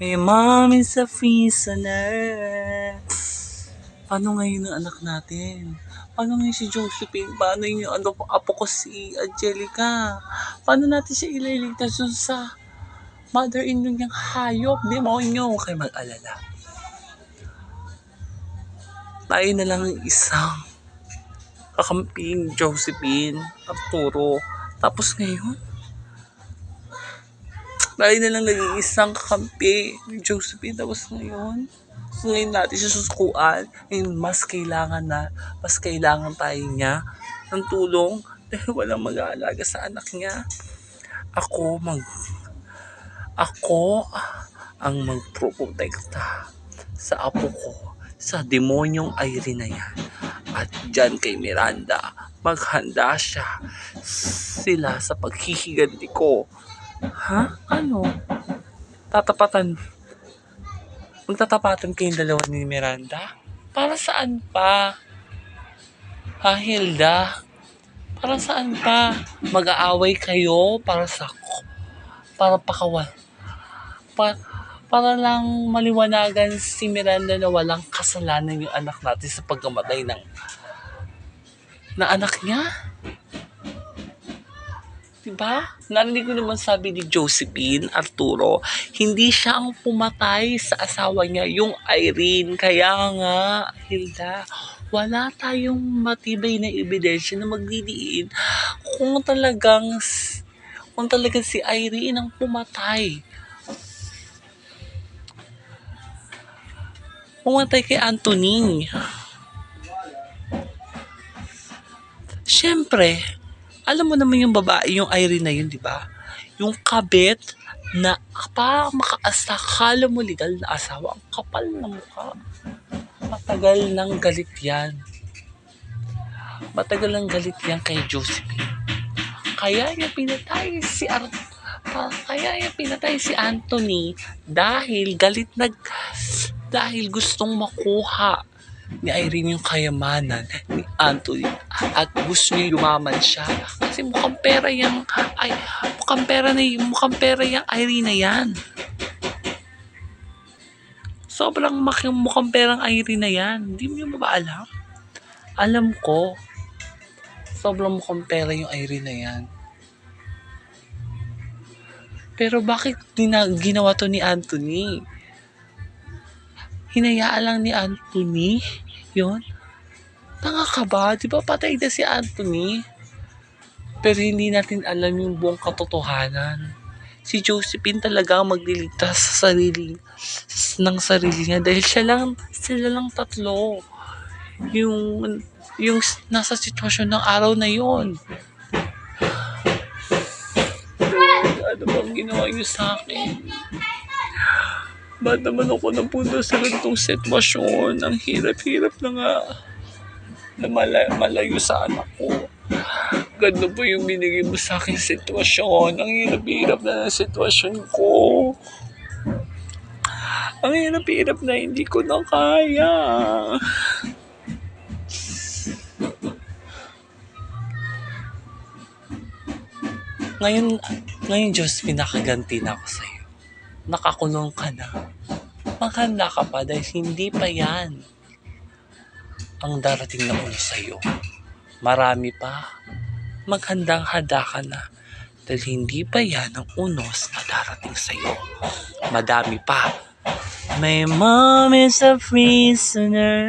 May mom is a prisoner. Paano ngayon ang anak natin? Paano ngayon si Josephine? Paano yung ano, apo ko si Angelica? Paano natin siya ililigtas dun sa mother-in-law niyang hayop? Demonyo! Huwag kayo mag-alala. Tayo na lang ang isang kakamping Josephine, Arturo. Tapos ngayon, tayo na lang naging isang kakampi ni Josephine. Tapos ngayon, so ngayon natin siya susukuan. Ngayon, mas kailangan na, mas kailangan tayo niya ng tulong dahil walang mag-aalaga sa anak niya. Ako mag ako ang magproprotekta sa apo ko sa demonyong Irene na yan. At dyan kay Miranda, maghanda siya sila sa paghihiganti ko. Ha? Ano? Tatapatan. Magtatapatan kayong dalawa ni Miranda? Para saan pa? Ha, Hilda? Para saan pa? Mag-aaway kayo para sa para pakawal. Pa, para lang maliwanagan si Miranda na walang kasalanan yung anak natin sa pagkamatay ng na anak niya. Diba? Narinig ko naman sabi ni Josephine Arturo, hindi siya ang pumatay sa asawa niya, yung Irene. Kaya nga, Hilda, wala tayong matibay na ebidensya na magdidiin kung talagang kung talagang si Irene ang pumatay. Pumatay kay Anthony. Siyempre, alam mo naman yung babae, yung Irene na yun, di ba? Yung kabit na pa makaasta, kala mo legal na asawa, ang kapal na mukha. Matagal nang galit yan. Matagal nang galit yan kay Josephine. Kaya niya pinatay si Ar pa- kaya niya pinatay si Anthony dahil galit nag dahil gustong makuha ni Irene yung kayamanan ni Anthony at gusto niya yumaman siya. Kasi mukhang pera yung ay mukhang pera na mukhang pera yung Irene na yan. Sobrang making mukhang perang Irene na yan. Hindi mo ba alam alam ko sobrang mukhang pera yung Irene na yan. Pero bakit ginawa to ni Anthony? Hinayaan lang ni Anthony yon Tanga ka ba? Di ba patay na si Anthony? Pero hindi natin alam yung buong katotohanan. Si Josephine talaga ang magliligtas sa sarili ng sarili niya dahil siya lang, sila lang tatlo. Yung, yung nasa sitwasyon ng araw na yon. Ano bang ginawa niyo sa akin? Ba't naman ako napunta sa ganitong sitwasyon? Ang hirap-hirap na nga na mala- malayo sa anak ko. Ganda po yung binigay mo sa akin sitwasyon. Ang hirap-hirap na ng sitwasyon ko. Ang hirap-hirap na hindi ko na kaya. Ngayon, ngayon Diyos, pinakaganti na ako sa'yo. Nakakulong ka na. Maghanda ka pa dahil hindi pa yan ang darating na ulo sa'yo. Marami pa. Maghandang-handa ka na. Dahil hindi pa yan ang unos na darating sa'yo. Madami pa. My mom is a prisoner.